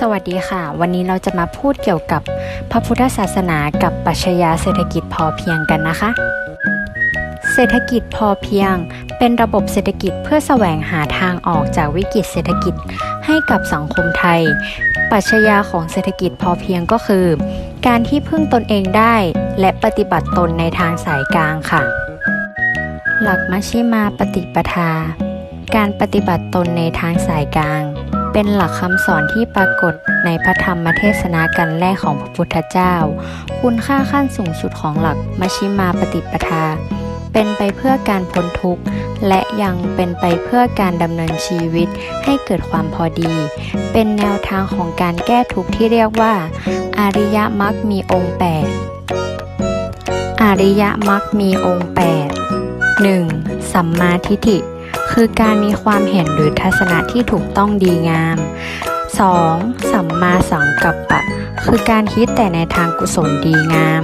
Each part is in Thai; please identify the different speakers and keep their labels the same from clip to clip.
Speaker 1: สวัสดีค่ะ วันนี้เราจะมาพูดเกี่ยวกับพระพุทธศาสนากับปัชญาเศรษฐกิจพอเพียงกันนะคะ เศรษฐกิจพอเพียง เป็นระบบเศรษฐกิจเพื่อแสวงหาทางออกจากวิกฤตเศรษฐกิจให้กับสังคมไทย ปัชญาของเศรษฐกิจพอเพียงก็คือ การที่พึ่งตนเองได้และปฏิบัติตนในทางสายกลางค่ะ หลักมัชฌิมาปฏิปทา การปฏิบัติตนในทางสายกลาง เป็นหลักคำสอนที่ปรากฏในพระธรรมเทศนากันแรกของพระพุทธเจ้า คุณค่าขั้นสูงสุดของหลักมัชฌิมาปฏิปทา เป็นไปเพื่อการพ้นทุกข์ และยังเป็นไปเพื่อการดำเนินชีวิตให้เกิดความพอดี เป็นแนวทางของการแก้ทุกข์ที่เรียกว่า อริยมรรคมีองค์8อริยมรรคมีองค์8 1. สัมมาทิฏฐิ คือการมีความเห็นหรือทัศนะที่ถูกต้องดีงาม 2. สัมมาสังกัปปะ คือการคิดแต่ในทางกุศลดีงาม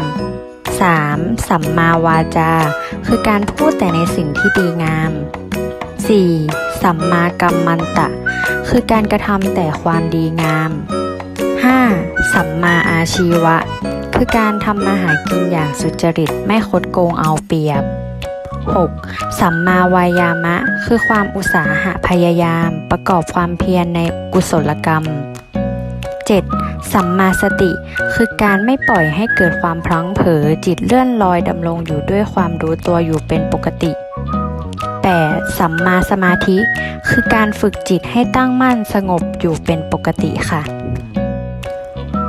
Speaker 1: 3. สัมมาวาจา คือการพูดแต่ในสิ่งที่ดีงาม 4. สัมมากัมมันตะ คือการกระทำแต่ความดีงาม 5. สัมมาอาชีวะ คือการทำมาหากินอย่างสุจริตไม่คดโกงเอาเปรียบ 6. สัมมาวายามะ คือความอุตสาหะพยายาม ประกอบความเพียรในกุศลกรรม 7. สัมมาสติ คือการไม่ปล่อยให้เกิดความพลั้งเผลอจิตเลื่อนลอยดำรงอยู่ด้วยความรู้ตัวอยู่เป็นปกติ 8. สัมมาสมาธิ คือการฝึกจิตให้ตั้งมั่นสงบอยู่เป็นปกติค่ะ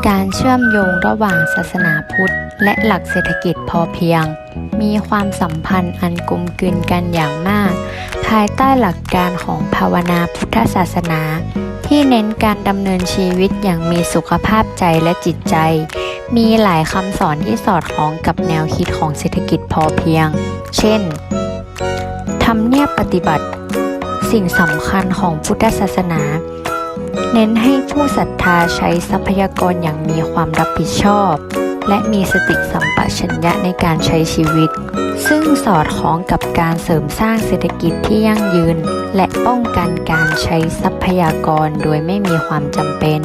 Speaker 1: การเชื่อมโยงระหว่างศาสนาพุทธ และหลักเศรษฐกิจพอเพียง มีความสัมพันธ์อันกลมกลืนกันอย่างมาก ภายใต้หลักการของภาวนาพุทธศาสนา ที่เน้นการดำเนินชีวิตอย่างมีสุขภาพใจและจิตใจ มีหลายคำสอนที่สอดคล้องกับแนวคิดของเศรษฐกิจพอเพียง เช่นทำเนียบปฏิบัติ สิ่งสำคัญของพุทธศาสนาเน้นให้ผู้ศรัทธาใช้ทรัพยากรอย่างมีความรับผิดชอบ และมีสติสัมปชัญญะในการใช้ชีวิต ซึ่งสอดคล้องกับการเสริมสร้างเศรษฐกิจที่ยั่งยืน และป้องกันการใช้ทรัพยากรโดยไม่มีความจำเป็น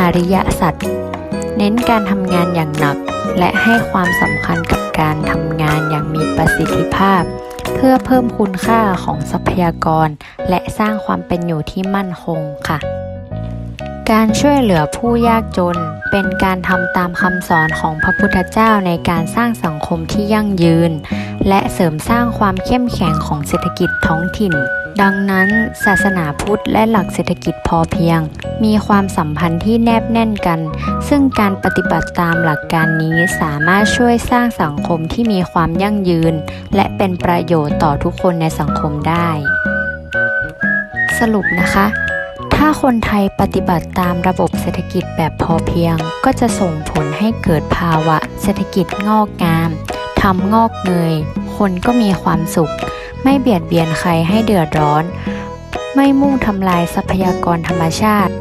Speaker 1: อริยสัจเน้นการทำงานอย่างหนัก และให้ความสำคัญกับการทำงานอย่างมีประสิทธิภาพ เพื่อเพิ่มคุณค่าของทรัพยากร และสร้างความเป็นอยู่ที่มั่นคงค่ะ การช่วยเหลือผู้ยากจน เป็นการทำตามคำสอนของพระพุทธเจ้าในการสร้างสังคมที่ยั่งยืน และเสริมสร้างความเข้มแข็งของเศรษฐกิจท้องถิ่น ดังนั้น ศาสนาพุทธและหลักเศรษฐกิจพอเพียง มีความสัมพันธ์ที่แนบแน่นกัน ซึ่งการปฏิบัติตามหลักการนี้สามารถช่วยสร้างสังคมที่มีความยั่งยืน และเป็นประโยชน์ต่อทุกคนในสังคมได้ สรุปนะคะ ถ้าคนไทยปฏิบัติตามระบบเศรษฐกิจแบบพอเพียง ก็จะส่งผลให้เกิดภาวะเศรษฐกิจงอกงามทำงอกเงย คนก็มีความสุข ไม่เบียดเบียนใครให้เดือดร้อน ไม่มุ่งทำลายทรัพยากรธรรมชาติ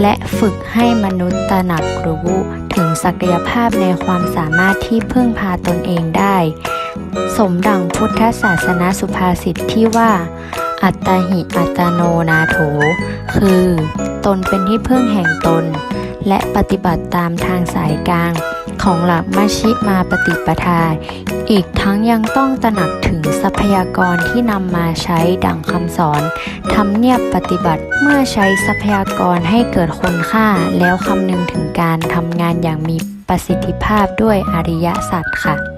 Speaker 1: และฝึกให้มนุษย์ตระหนักรู้ถึงศักยภาพในความสามารถที่พึ่งพาตนเองได้ สมดังพุทธศาสนาสุภาษิตที่ว่า อัตตาหิอัตโนนาโถ คือ ตนเป็นที่พึ่งแห่งตน และปฏิบัติตามทางสายกลาง ของหลักมัชชิมาปฏิปทา อีกทั้งยังต้องตระหนักถึงทรัพยากรที่นำมาใช้ดังคำสอนทำเนียบปฏิบัติเมื่อใช้ทรัพยากรให้เกิดคุณค่า แล้วคำนึงถึงการทำงานอย่างมีประสิทธิภาพด้วยอริยสัจค่ะ